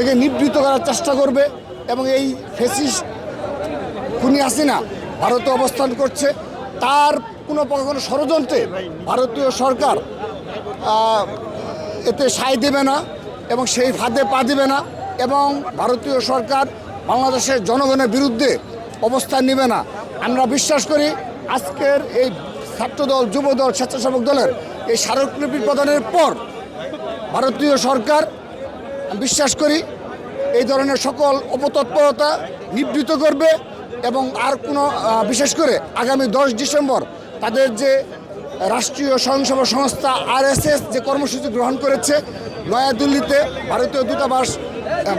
থেকে নিবৃত্ত করার চেষ্টা করবে এবং এই ফেসিস খুনি হাসিনা ভারতে অবস্থান করছে। তার কোনো কোনো ষড়যন্ত্রে ভারতীয় সরকার এতে সায় দেবে না এবং সেই ফাঁদে পা দিবে না এবং ভারতীয় সরকার বাংলাদেশের জনগণের বিরুদ্ধে অবস্থান নেবে না। আমরা বিশ্বাস করি আজকের এই ছাত্রদল, যুবদল, স্বেচ্ছাসেবক দলের এই স্মারকলিপি প্রদানের পর ভারতীয় সরকার আমি বিশ্বাস করি এই ধরনের সকল অপতৎপরতা নিবৃত করবে এবং আর কোনো বিশেষ করে আগামী দশ ডিসেম্বর তাদের যে রাষ্ট্রীয় স্বয়ংসেবক সংস্থা আরএসএস যে কর্মসূচি গ্রহণ করেছে নয়াদিল্লিতে ভারতীয় দূতাবাস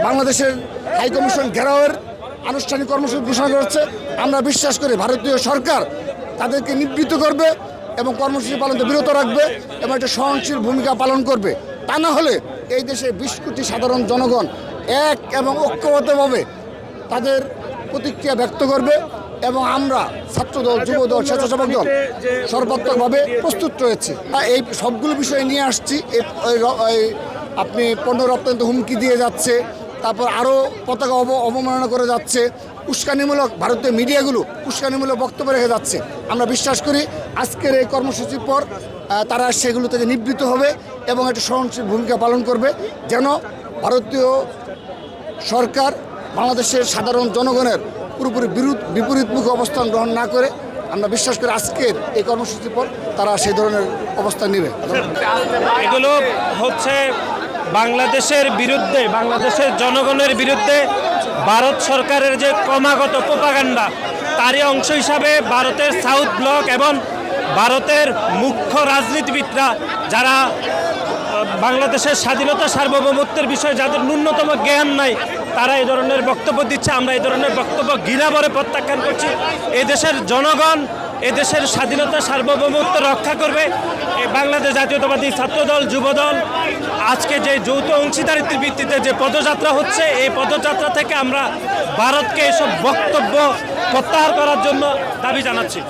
বাংলাদেশের হাইকমিশন ঘেরাওয়ের আনুষ্ঠানিক কর্মসূচি ঘোষণা করেছে। আমরা বিশ্বাস করি ভারতীয় সরকার তাদেরকে নিবৃত্ত করবে এবং কর্মসূচি পালনতে বিরত রাখবে এবং একটা সহনশীল ভূমিকা পালন করবে। তা না হলে এই দেশে বিশ কোটি সাধারণ জনগণ এক এবং ঐক্যবদ্ধভাবে তাদের প্রতিক্রিয়া ব্যক্ত করবে এবং আমরা ছাত্রদল যুবদল স্বেচ্ছাসেবক দল সর্বাত্মকভাবে প্রস্তুত রয়েছে। এই সবগুলো বিষয় নিয়ে আসছি। আপনি পণ্য রপ্তানিতে হুমকি দিয়ে যাচ্ছে। তারপর আরও পতাকা অব অবমাননা করে যাচ্ছে। উস্কানিমূলক ভারতীয় মিডিয়াগুলো উস্কানিমূলক বক্তব্য রেখে যাচ্ছে। আমরা বিশ্বাস করি আজকের এই কর্মসূচির পর তারা সেগুলো থেকে নিবৃত্ত হবে এবং একটা সহনশীল ভূমিকা পালন করবে। যেন ভারতীয় সরকার বাংলাদেশের সাধারণ জনগণের পুরোপুরি বিরোধ বিপরীতমুখী অবস্থান গ্রহণ না করে, আমরা বিশ্বাস করি আজকের এই কর্মসূচির পর তারা সেই ধরনের অবস্থান নেবে। এগুলো হচ্ছে বাংলাদেশের বিরুদ্ধে, বাংলাদেশের জনগণের বিরুদ্ধে ভারত সরকারের যে ক্রমাগত প্রোপাগান্ডা, তারই অংশ হিসাবে ভারতের সাউথ ব্লক এবং ভারতের মুখ্য রাজনীতিবিদরা যারা বাংলাদেশের স্বাধীনতা সার্বভৌমত্বের বিষয়ে যাদের ন্যূনতম জ্ঞান নাই, তারা এই ধরনের বক্তব্য দিচ্ছে, আমরা এই ধরনের বক্তব্য ঘৃণাভরে প্রত্যাখ্যান করছি। এই দেশের জনগণ এদেশের স্বাধীনতা সার্বভৌমত্ব রক্ষা করবে বাংলাদেশ জাতীয়তাবাদী ছাত্রদল, যুবদল। আজকে যে যৌথ অংশীদারিত্বের ভিত্তিতে যে পদযাত্রা হচ্ছে, এই পদযাত্রা থেকে আমরা ভারতকে এসব বক্তব্য প্রত্যাহার করার জন্য দাবি জানাচ্ছি।